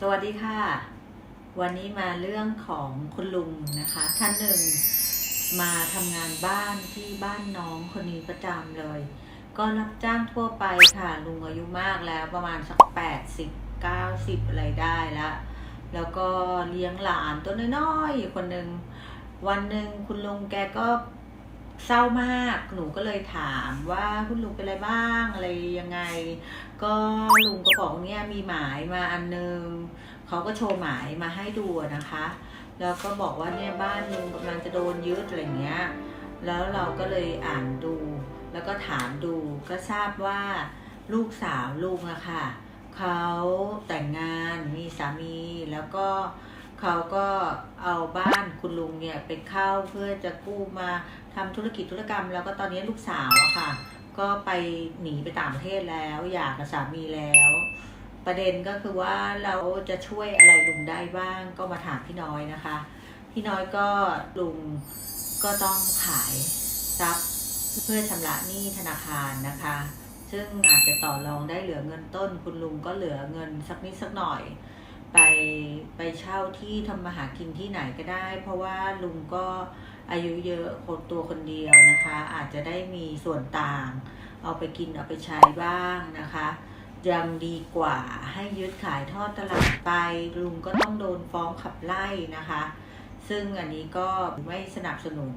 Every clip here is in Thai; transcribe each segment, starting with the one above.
สวัสดีค่ะ วันนี้มาเรื่องของคุณลุงนะคะ ท่านหนึ่งมาทำงานบ้านที่บ้านน้องคนนี้ประจำเลย ก็รับจ้างทั่วไปค่ะ ลุงอายุมากแล้วประมาณสักแปดสิบเก้าสิบอะไรได้ละแล้วก็เลี้ยงหลานตัวน้อยๆคนหนึ่งวันหนึ่งคุณลุงแกก็ เศร้ามาก หนูก็เลยถามว่าคุณลุงเป็นอะไรบ้างอะไรยังไง ก็ลุงก็บอกเนี่ยมีหมายมาอันนึงเขาก็โชว์หมายมาให้ดูนะคะ แล้วก็บอกว่าเนี่ยบ้านลุงกำลังจะโดนยึดอะไรเงี้ย แล้วเราก็เลยอ่านดู แล้วก็ถามดูก็ทราบว่าลูกสาวลุงอะค่ะเขาแต่งงานมีสามีแล้วก็ เขาก็เอาบ้านคุณลุงเนี่ยไปเข้าเพื่อจะกู้มาทำธุรกิจธุรกรรม แล้วก็ตอนนี้ลูกสาวอะค่ะ ก็ไปหนีไปต่างประเทศแล้วอยากกับสามีแล้ว ประเด็นก็คือว่าเราจะช่วยอะไรลุงได้บ้างก็มาถามพี่น้อยนะคะ พี่น้อยก็ลุงก็ต้องขายทรัพย์เพื่อชำระหนี้ธนาคารนะคะ ซึ่งอาจจะต่อรองได้เหลือเงินต้น คุณลุงก็เหลือเงินสักนิดสักหน่อย ที่ทำมาหากินที่ไหนก็ได้ เพราะว่าลุงก็อายุเยอะคนตัวคนเดียวนะคะ อาจจะได้มีส่วนต่าง เอาไปกินเอาไปใช้บ้างนะคะยังดีกว่าให้ยึดขายทอดตลาดไป ลุงก็ต้องโดนฟ้องขับไล่นะคะ ซึ่งอันนี้ก็ไม่สนับสนุน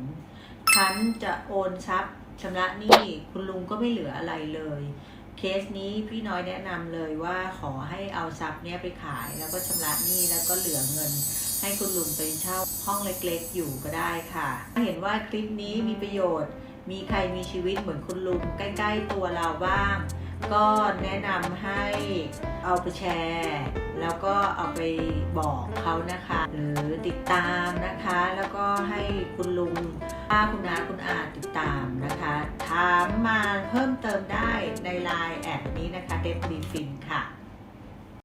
คันจะโอนทรัพย์ชำระหนี้คุณลุงก็ไม่เหลืออะไรเลย เคสนี้พี่น้อยแนะนำเลยว่าขอให้เอาทรัพย์เนี้ยไปขายแล้วก็ชำระหนี้แล้วก็เหลือเงิน ให้คุณลุงไปเช่าห้องเล็กๆ อยู่ก็ได้ค่ะเห็นว่าคลิปนี้มีประโยชน์ มีใครมีชีวิตเหมือนคุณลุงใกล้ๆตัวเราบ้าง ก็แนะนำให้เอาไปแชร์แล้วก็เอาไปบอกเขานะคะ หรือติดตามนะคะ แล้วก็ให้คุณลุงป้าคุณน้าคุณอาติดตามนะคะ ถามมาเพิ่มเติมได้ ในไลน์แอดนี้นะคะเดฟบีฟินค่ะ